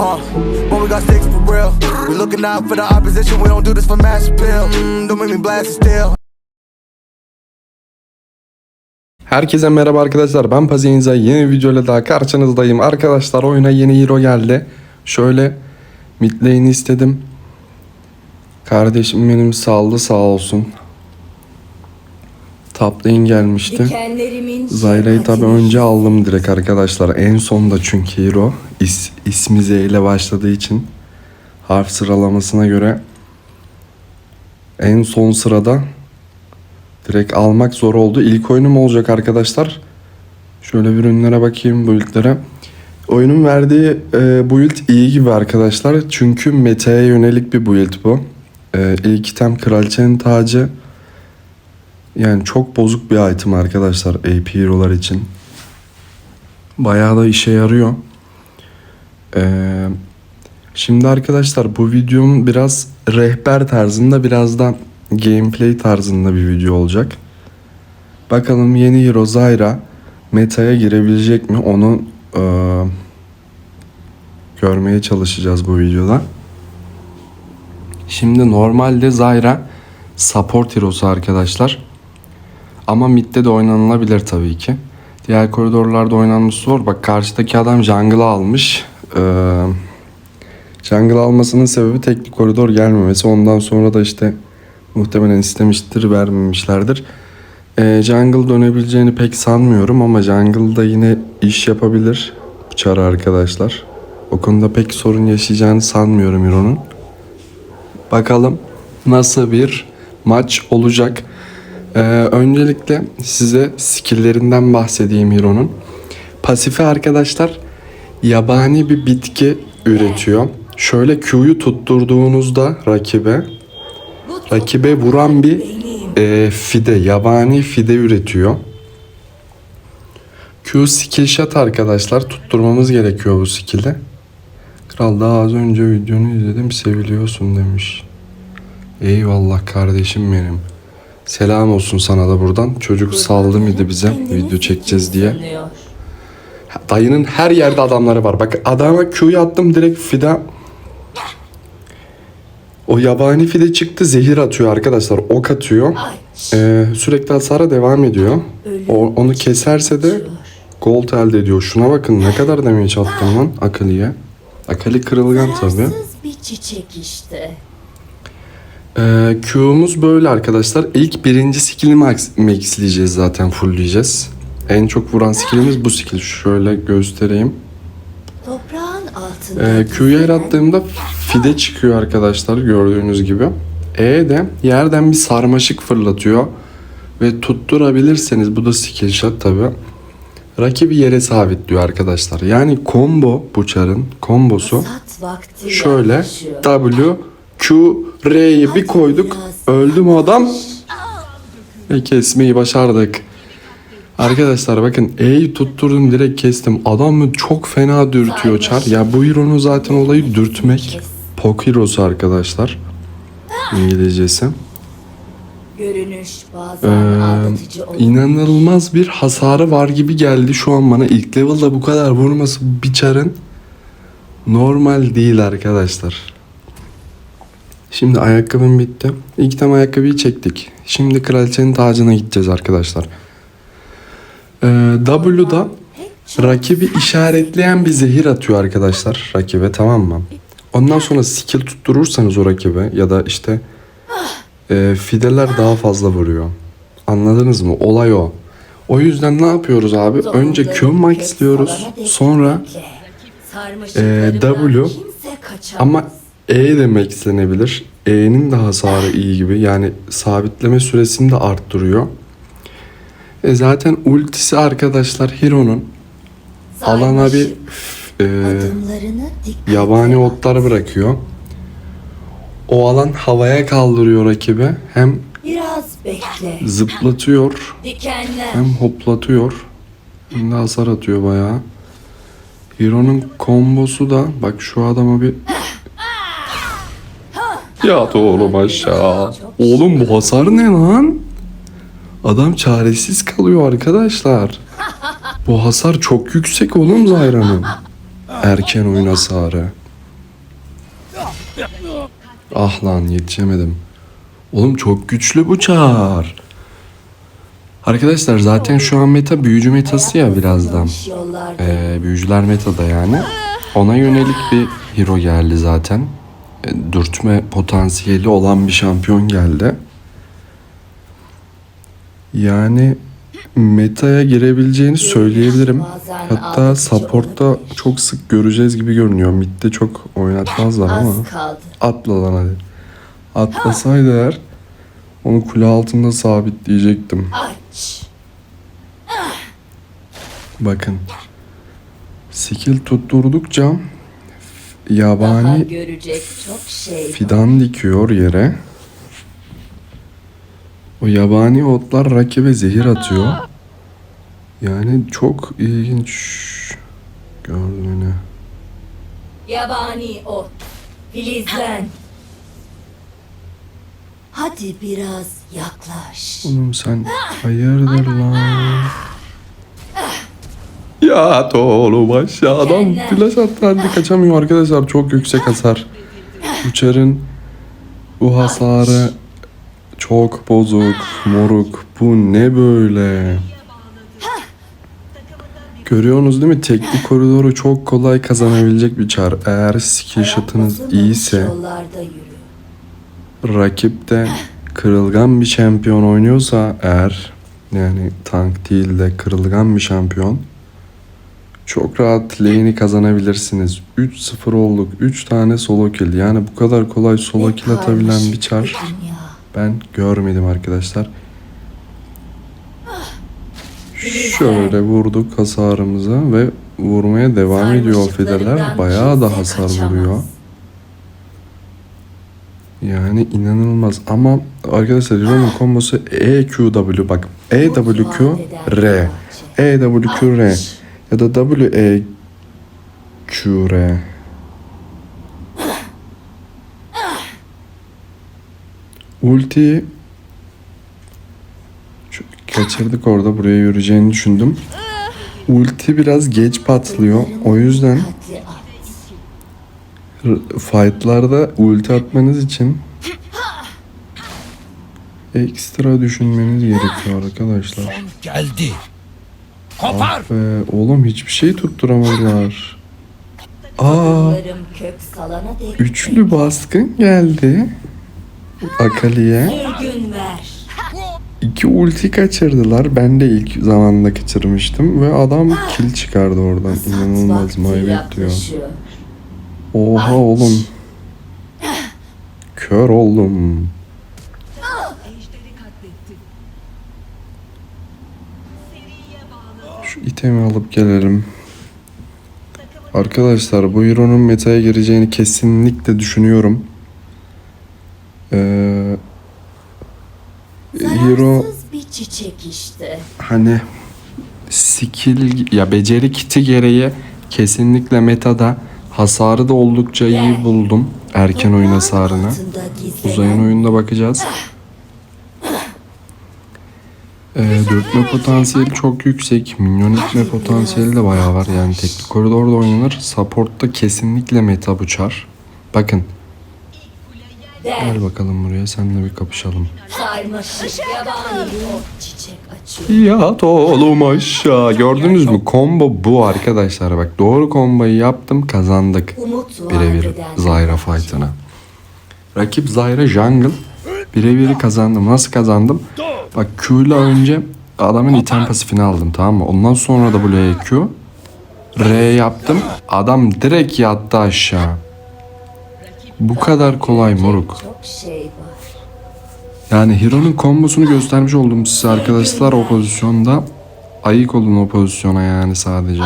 Uh, when we got sticks for real. We looking out for the opposition. We don't do this for mass appeal. Mm, don't make me blast it still. Herkese merhaba arkadaşlar ben Paziniza yeni bir videoyla daha karşınızdayım arkadaşlar oyuna yeni hero geldi şöyle midlane'i istedim kardeşim benim saldı sağ olsun top lane gelmişti Zayra'yı tabi önce aldım direkt arkadaşlar en sonda çünkü hero İs, ismi Z ile başladığı için harf sıralamasına göre en son sırada direkt almak zor oldu. İlk oyunum olacak arkadaşlar. Şöyle bir ürünlere bakayım build'lere. Oyunun verdiği e, build iyi gibi arkadaşlar. Çünkü meta'ya yönelik bir build bu. E, ilk item kraliçenin tacı. Yani çok bozuk bir item arkadaşlar AP hero'lar için. Bayağı da işe yarıyor. Ee, şimdi arkadaşlar bu videom biraz rehber tarzında biraz da gameplay tarzında bir video olacak. Bakalım yeni hero Zyra meta'ya girebilecek mi onu e, görmeye çalışacağız bu videoda. Şimdi normalde Zyra support hero'su arkadaşlar. Ama midde de oynanılabilir tabii ki. Diğer koridorlarda oynanması zor. Bak karşıdaki adam jungle almış. Ee, jungle almasının sebebi teknik koridor gelmemesi. Ondan sonra da işte muhtemelen istemiştir vermemişlerdir. Ee, jungle dönebileceğini pek sanmıyorum ama jungle'da yine iş yapabilir. Çara arkadaşlar. O konuda pek sorun yaşayacağını sanmıyorum Hero'nun. Bakalım nasıl bir maç olacak. Ee, öncelikle size skill'lerinden bahsedeyim Hero'nun. Pasifi arkadaşlar yabani bir bitki üretiyor. Şöyle Q'yu tutturduğunuzda rakibe rakibe vuran bir e, fide, yabani fide üretiyor. Q skill shot arkadaşlar tutturmamız gerekiyor bu skill'e. Kral daha az önce videonu izledim seviliyorsun demiş. Eyvallah kardeşim benim. Selam olsun sana da buradan. Çocuk saldı mıydı bize video çekeceğiz diye. Dayının her yerde adamları var. Bak adama Q'yu attım direkt fida. O yabani fide çıktı zehir atıyor arkadaşlar. Ok atıyor. Ee, sürekli hasara devam ediyor. O, onu keserse de gold elde ediyor. Şuna bakın ne kadar damage attım lan Akali'ye. Akali kırılgan tabi. Zararsız bir çiçek işte. Ee, Q'muz böyle arkadaşlar. İlk birinci skill'i max, maxleyeceğiz zaten fullleyeceğiz. En çok vuran skillimiz bu skill. Şöyle göstereyim. Toprağın altında. Ee, Q'yu el attığımda fide çıkıyor arkadaşlar gördüğünüz gibi. E de yerden bir sarmaşık fırlatıyor. Ve tutturabilirseniz bu da skill shot tabi. Rakibi yere sabitliyor arkadaşlar. Yani combo bu çarın kombosu. Şöyle. W Q R'yi bir koyduk. Öldü mü adam? Ve kesmeyi başardık. Arkadaşlar bakın E'yi tutturdum direkt kestim. Adamı çok fena dürtüyor çar. Ya bu hero'nun zaten olayı dürtmek. Pok hero'su arkadaşlar. İngilizcesi. Görünüş bazen Ee, inanılmaz bir hasarı var gibi geldi şu an bana. İlk level'da bu kadar vurması bir çarın normal değil arkadaşlar. Şimdi ayakkabım bitti. İlk tam ayakkabıyı çektik. Şimdi kraliçenin tacına gideceğiz arkadaşlar. Ee, W'da rakibi işaretleyen bir zehir atıyor arkadaşlar rakibe tamam mı? Ondan sonra skill tutturursanız o rakibe ya da işte e, fideler daha fazla vuruyor. Anladınız mı? Olay o. O yüzden ne yapıyoruz abi? Önce Q maxliyoruz. Sonra Sarmaşıklarından e, W ama E de maxlenebilir. E'nin de hasarı iyi gibi. Yani sabitleme süresini de arttırıyor. E zaten ultisi arkadaşlar Hero'nun alana bir e, yabani otlar bırakıyor. O alan havaya kaldırıyor rakibi. Hem Biraz bekle. zıplatıyor Dikenler. hem hoplatıyor. Hem de hasar atıyor bayağı. Hero'nun kombosu da bak şu adama bir Ya oğlum aşağı. Oğlum bu hasar ne lan? Adam çaresiz kalıyor arkadaşlar. Bu hasar çok yüksek oğlum Zayra'nın. Erken oyun hasarı. Ah lan yetişemedim. Oğlum çok güçlü bu çar. Arkadaşlar zaten şu an meta büyücü metası ya birazdan. Ee, büyücüler metada yani. Ona yönelik bir hero geldi zaten. Dürtme potansiyeli olan bir şampiyon geldi. Yani meta'ya girebileceğini söyleyebilirim. Hatta support'ta çok sık göreceğiz gibi görünüyor. Mid'de çok oynatmazlar ama. Atla lan hadi. Atlasaydı eğer onu kule altında sabitleyecektim. Bakın. Skill tutturdukça yabani görecek çok şey fidan dikiyor yere. O yabani otlar rakibe zehir atıyor. Yani çok ilginç. Gördüğünü. Yabani ot. Filizlen. Hadi biraz yaklaş. Oğlum sen hayırdır lan? Ya oğlum aşağıdan flash attı halde kaçamıyor arkadaşlar çok yüksek hasar. Uçarın bu hasarı çok bozuk moruk bu ne böyle? Görüyorsunuz değil mi? Tekli koridoru çok kolay kazanabilecek bir çar. Eğer skill shot'ınız iyiyse yürü. rakipte kırılgan bir şampiyon oynuyorsa eğer yani tank değil de kırılgan bir şampiyon çok rahat lane'i kazanabilirsiniz. 3-0 olduk. 3 tane solo kill. Yani bu kadar kolay solo kill atabilen bir çar ben görmedim arkadaşlar. Şöyle vurduk hasarımıza ve vurmaya devam ediyor fideler. Bayağı da hasar vuruyor. Yani inanılmaz ama arkadaşlar Hero'nun kombosu EQW bak EWQ R EWQ R ya da WEQ R Ulti kaçırdık orada buraya yürüyeceğini düşündüm. Ulti biraz geç patlıyor. O yüzden fightlarda ulti atmanız için ekstra düşünmeniz gerekiyor arkadaşlar. Geldi. Kopar. Ve oğlum hiçbir şey tutturamadılar. Aa, üçlü baskın geldi. Akali'ye. İki ulti kaçırdılar. Ben de ilk zamanda kaçırmıştım ve adam kill çıkardı oradan. İnanılmaz maybet diyor. Oha oğlum. Kör oldum. Şu itemi alıp gelelim. Arkadaşlar bu Hero'nun meta'ya gireceğini kesinlikle düşünüyorum. Ee, Hero bir çiçek işte. hani skill ya beceri kiti gereği kesinlikle metada hasarı da oldukça iyi buldum. Erken oyun hasarını. Uzayan oyunda bakacağız. Ee, dürtme potansiyeli çok yüksek. Minyon itme potansiyeli de bayağı var. Yani tekli koridorda oynanır. Support'ta kesinlikle meta bu çar. Bakın. Gel bakalım buraya. Seninle bir kapışalım. Yat oğlum aşağı. Gördünüz mü? Combo bu arkadaşlar. Bak doğru komboyu yaptım. Kazandık. Birebir Zyra fight'ına. Rakip Zyra jungle. Birebir kazandım. Nasıl kazandım? Bak Q ile önce adamın item pasifini aldım tamam mı? Ondan sonra W'ye Q. R yaptım. Adam direkt yattı aşağı. Bu kadar kolay moruk. Şey. Yani Hero'nun kombosunu göstermiş oldum size arkadaşlar o pozisyonda. Ayık olun o pozisyona yani sadece.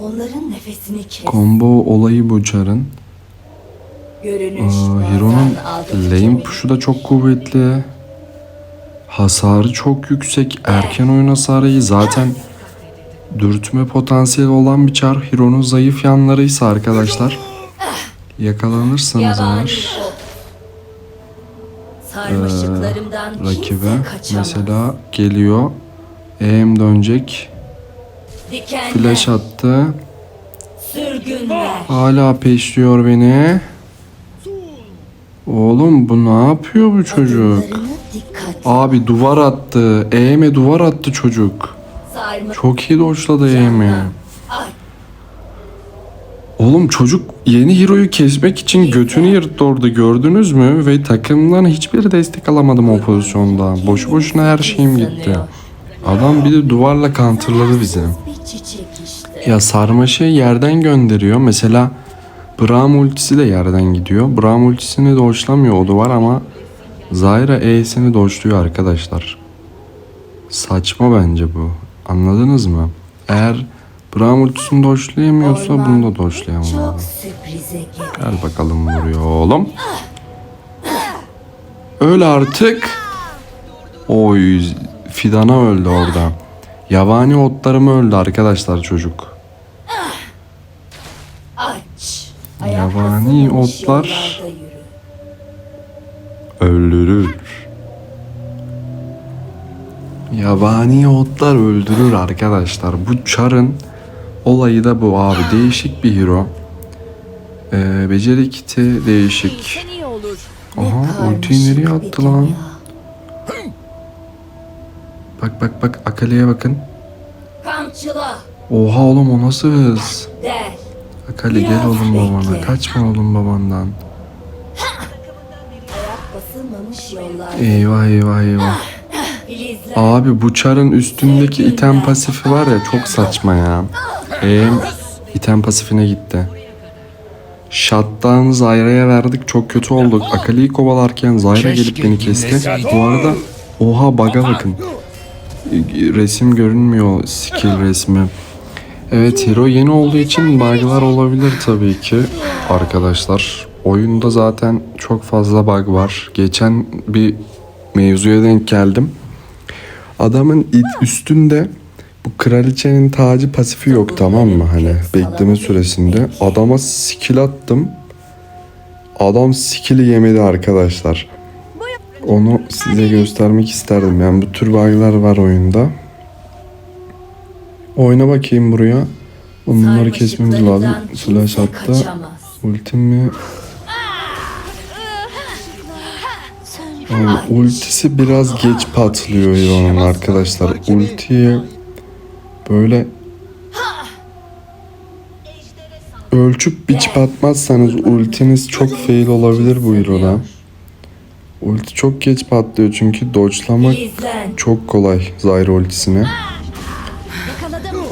Onların nefesini kes. Combo olayı bu çarın. Görünüş Aa, Hero'nun lane push'u da çok kuvvetli. Hasarı çok yüksek. Erken oyun hasarı iyi. Zaten dürtme potansiyeli olan bir çar. Hero'nun zayıf yanlarıysa arkadaşlar. Yakalanırsanız eğer. Sarmaşıklarımdan rakibe mesela geliyor. EM dönecek. Flash attı. Hala peşliyor beni. Oğlum bu ne yapıyor bu çocuk? Abi duvar attı. Eğime duvar attı çocuk. Çok iyi doçladı. Ay. Oğlum çocuk yeni hero'yu kesmek için götünü yırttı orada gördünüz mü? Ve takımdan hiçbir destek alamadım o pozisyonda. Boşu boşuna her şeyim gitti. Adam bir de duvarla counterladı bizi. Ya sarmaşı yerden gönderiyor. Mesela Braum ultisi de yerden gidiyor. Braum ultisini doçlamıyor o duvar ama Zyra E'sini doçluyor arkadaşlar. Saçma bence bu. Anladınız mı? Eğer Braum ultisini doçlayamıyorsa bunu da doçlayamam. Gel bakalım buraya oğlum. Öl artık. Oy Fidana öldü orada. Yabani otlarım öldü arkadaşlar çocuk. Yabani otlar- öldürür. Yabani otlar öldürür arkadaşlar. Bu çarın olayı da bu abi. Değişik bir hero. Ee, beceri kiti değişik. Aha ultiyi nereye attı lan? Bak bak bak Akali'ye bakın. Oha oğlum o nasıl hız? Del. Akali gel oğlum babana. bekle. Kaçma oğlum babandan. Eyvah eyvah eyvah. Abi bu çarın üstündeki item pasifi var ya çok saçma ya. Eğim item pasifine gitti. Shutdown'ı Zyra'ya verdik çok kötü olduk. Akali'yi kovalarken Zyra gelip beni kesti. Bu arada oha bug'a bakın. Resim görünmüyor skill resmi. Evet hero yeni olduğu için bug'lar olabilir tabii ki arkadaşlar. Oyunda zaten çok fazla bug var. Geçen bir mevzuya denk geldim. Adamın üstünde bu kraliçenin tacı pasifi yok tamam mı hani bekleme süresinde. Adama skill attım. Adam skill'i yemedi arkadaşlar. Onu size göstermek isterdim. Yani bu tür bug'lar var oyunda. Oyna bakayım buraya. Bunları kesmemiz lazım. Attı. kaçamaz. Ultim mi? Yani ultisi biraz geç patlıyor Hero'nun arkadaşlar. Ultiyi böyle ölçüp biçip atmazsanız ultiniz çok fail olabilir bu Hero'da. Ulti çok geç patlıyor çünkü dodge'lamak çok kolay Zyra ultisine.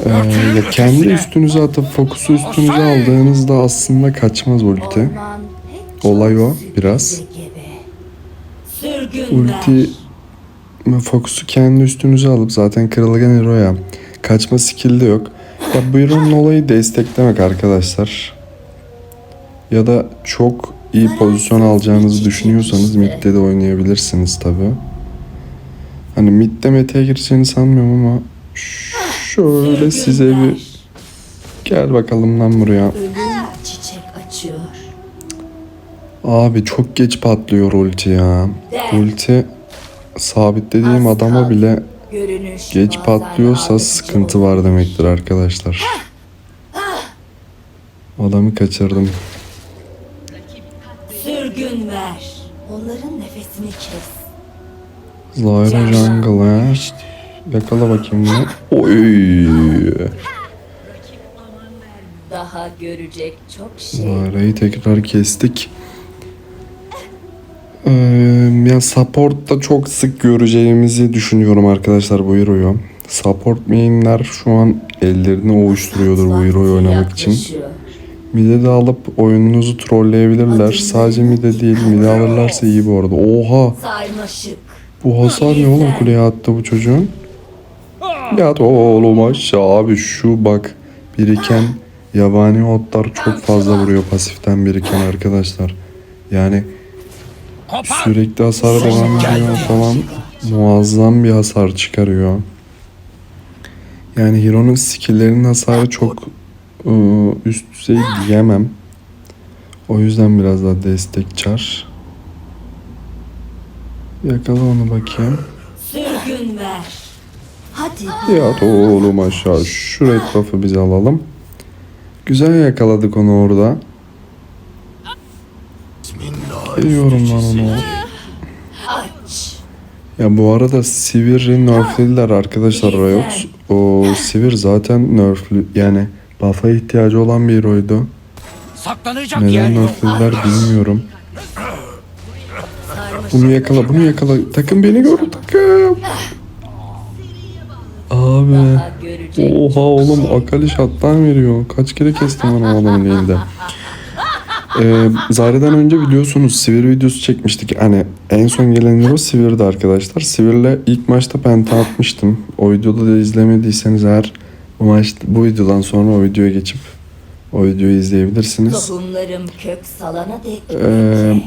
Ee, ya kendi üstünüze atıp fokusu üstünüze aldığınızda aslında kaçmaz ulti. Olay o biraz. Ulti fokusu kendi üstünüze alıp zaten kırılgan hero ya. Kaçma skill de yok. Ya bu hero'nun olayı desteklemek arkadaşlar. Ya da çok iyi pozisyon alacağınızı düşünüyorsanız midde de oynayabilirsiniz tabi. Hani midde meta'ya gireceğini sanmıyorum ama şöyle size bir gel bakalım lan buraya. Çiçek açıyor. Abi çok geç patlıyor ulti ya. Ulti sabitlediğim adama bile geç patlıyorsa sıkıntı var demektir arkadaşlar. Adamı kaçırdım. Sürgün ver. Onların nefesini kes. Zyra Jungle ha. Yakala bakayım bunu. Oy. Daha görecek çok şey. Zyra'yı tekrar kestik. Ee, ya support'ta çok sık göreceğimizi düşünüyorum arkadaşlar bu hero'yu. Support main'ler şu an ellerini ovuşturuyordur bu hero'yu oynamak için. Mide de alıp oyununuzu trolleyebilirler. Sadece mide değil, mide alırlarsa iyi bu arada. Oha! Bu hasar ne oğlum kuleye attı bu çocuğun? Ya da oğlum aşağı abi şu bak biriken yabani otlar çok fazla vuruyor pasiften biriken arkadaşlar. Yani sürekli hasar devam ediyor falan muazzam bir hasar çıkarıyor. Yani Hero'nun skill'lerinin hasarı çok ıı, üst düzey diyemem. O yüzden biraz daha destek çar. Yakala onu bakayım. Sürgün ver. Hadi. Ya da oğlum aşağı şu red buff'ı biz alalım. Güzel yakaladık onu orada. Seviyorum lan onu. Ya bu arada Sivir'i nerflediler arkadaşlar Riot. O Sivir zaten nerflü yani buff'a ihtiyacı olan bir heroydu. Saklanacak yer Neden yok. nerflediler bilmiyorum. Bunu yakala bunu yakala. Takım beni gördü takım. Abi. Görecek. Oha oğlum Akali şattan veriyor. Kaç kere kestim ben o adamın elinde. Ee, Zare'den önce biliyorsunuz Sivir videosu çekmiştik. Hani en son gelen hero Sivir'di arkadaşlar. Sivir'le ilk maçta penta atmıştım. O videoda da izlemediyseniz eğer bu maç bu videodan sonra o videoya geçip o videoyu izleyebilirsiniz. Tohumlarım kök salana dek. Ee,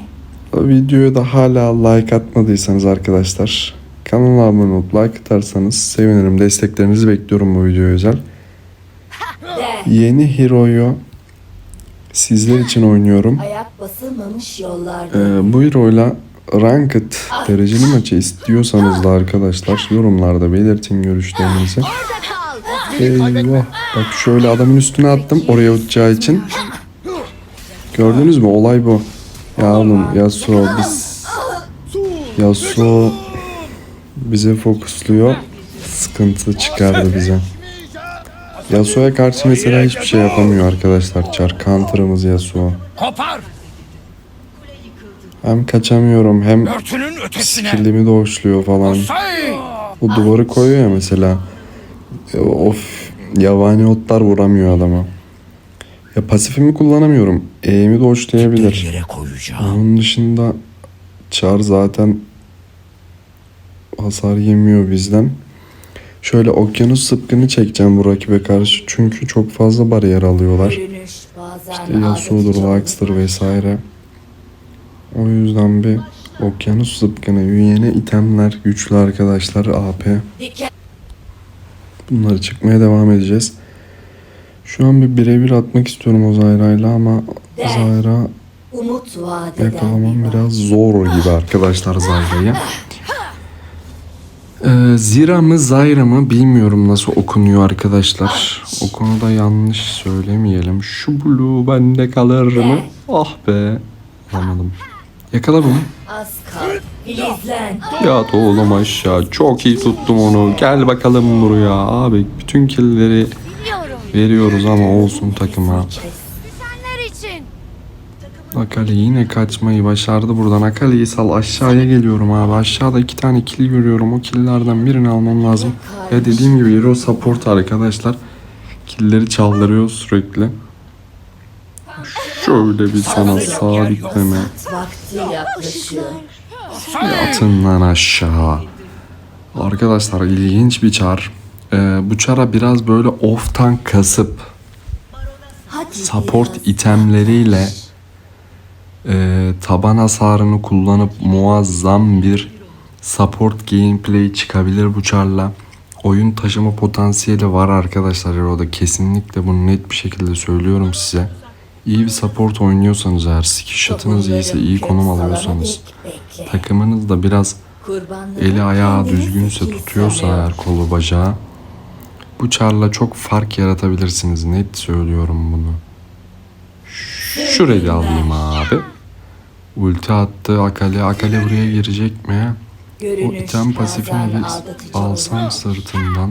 videoya da hala like atmadıysanız arkadaşlar kanala abone olup like atarsanız sevinirim. Desteklerinizi bekliyorum bu videoya özel. Yeni Hero'yu sizler için oynuyorum. Ee, bu Hero'yla Ranked dereceli maçı istiyorsanız da arkadaşlar yorumlarda belirtin görüşlerinizi. Eyvah. Bak şöyle adamın üstüne attım oraya uçacağı için. Gördünüz mü? Olay bu. Ya oğlum Yasuo biz... Yasuo bize fokusluyor. Sıkıntı çıkardı bize. Yasuo'ya karşı mesela hiçbir şey yapamıyor arkadaşlar. Çar counter'ımız Yasuo. Kopar. Hem kaçamıyorum hem skillimi doğuşluyor falan. Bu duvarı koyuyor ya mesela. E, Of yabani otlar vuramıyor adama. Ya pasifimi kullanamıyorum. E'mi doğuşlayabilir. Onun dışında Char zaten hasar yemiyor bizden. Şöyle okyanus sıpkını çekeceğim bu rakibe karşı. Çünkü çok fazla bariyer alıyorlar. İşte Yasuo'dur, Lux'tır vesaire. O yüzden bir okyanus zıpkını, yeni itemler, güçlü arkadaşlar, AP. Bunları çıkmaya devam edeceğiz. Şu an bir birebir atmak istiyorum o Zayra'yla ama Zayra yakalamam bir biraz zor gibi arkadaşlar Zayra'yı. Ee, Zira mı Zayra mı bilmiyorum nasıl okunuyor arkadaşlar. O konuda yanlış söylemeyelim. Şu blue bende kalır mı? Ah be. Alamadım. Yakala bunu. Az kal. Filizlen. Yat oğlum aşağı. Çok iyi tuttum onu. Gel bakalım buraya. Abi bütün killleri veriyoruz ama olsun takıma. Akali yine kaçmayı başardı buradan. Akali'yi sal aşağıya geliyorum abi. Aşağıda iki tane kill görüyorum. O killlerden birini almam lazım. Ya dediğim gibi hero support arkadaşlar. Killleri çaldırıyor sürekli. Şöyle bir sana sabitleme. Vakti yaklaşıyor. Atın lan aşağı. Arkadaşlar ilginç bir çar. Ee, bu çara biraz böyle off'tan kasıp Hadi support itemleriyle e, taban hasarını kullanıp muazzam bir support gameplay çıkabilir bu çarla. Oyun taşıma potansiyeli var arkadaşlar Hero'da. Kesinlikle bunu net bir şekilde söylüyorum size. İyi bir support oynuyorsanız eğer skill shot'ınız iyiyse iyi konum alıyorsanız takımınız da biraz eli ayağı düzgünse tutuyorsa eğer kolu bacağı bu çarla çok fark yaratabilirsiniz. Net söylüyorum bunu. Şurayı alayım abi. Ulti attı Akali. Akali buraya girecek mi? O Görünüş item pasifini alsam sırtından.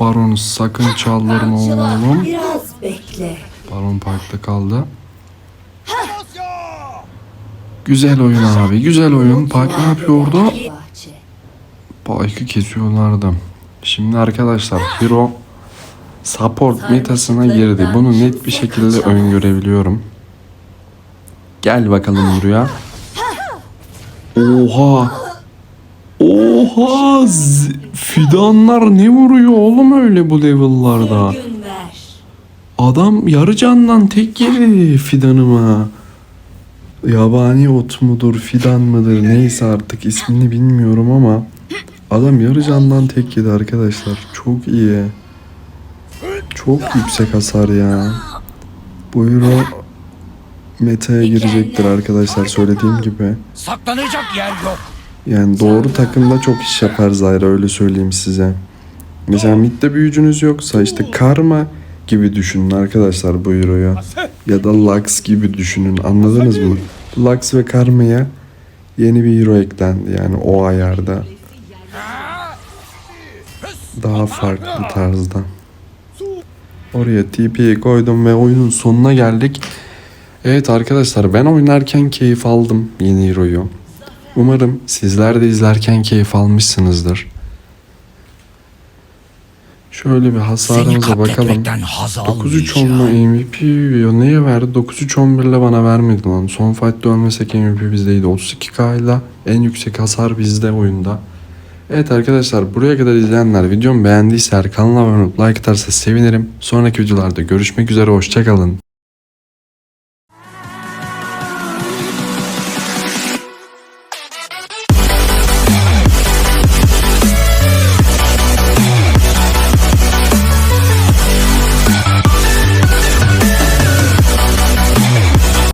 Baron'u sakın çaldırma oğlum. Biraz bekle. Baron parkta kaldı. Güzel oyun abi. Güzel oyun. Park ne yapıyordu? Pike'ı kesiyorlardı. Şimdi arkadaşlar Hero support metasına girdi. Bunu net bir şekilde öngörebiliyorum. Gel bakalım buraya. Oha. Oha. Fidanlar ne vuruyor oğlum öyle bu level'larda? Adam yarı candan tek yedi fidanıma. Yabani ot mudur, fidan mıdır neyse artık ismini bilmiyorum ama adam yarı candan tek yedi arkadaşlar. Çok iyi. Çok yüksek hasar ya. Bu euro meta'ya girecektir arkadaşlar söylediğim gibi. Saklanacak yer yok. Yani doğru takımda çok iş yapar Zyra öyle söyleyeyim size. Mesela midde büyücünüz yoksa işte karma gibi düşünün arkadaşlar bu Hero'yu. Ya da Lux gibi düşünün. Anladınız mı? Lux ve Karma'ya yeni bir Hero eklendi yani o ayarda. Daha farklı tarzda. Oraya TP'yi koydum ve oyunun sonuna geldik. Evet arkadaşlar ben oynarken keyif aldım yeni Hero'yu. Umarım sizler de izlerken keyif almışsınızdır. Şöyle bir hasarımıza bakalım. katletmekten haz 9-3 almayacağım. onunla MVP yiyor. Neye verdi? 9-3-11 ile bana vermedi lan. Son fight'ta ölmesek MVP bizdeydi. 32k ile en yüksek hasar bizde oyunda. Evet arkadaşlar buraya kadar izleyenler videomu beğendiyse kanala abone olup like atarsa sevinirim. Sonraki videolarda görüşmek üzere hoşçakalın.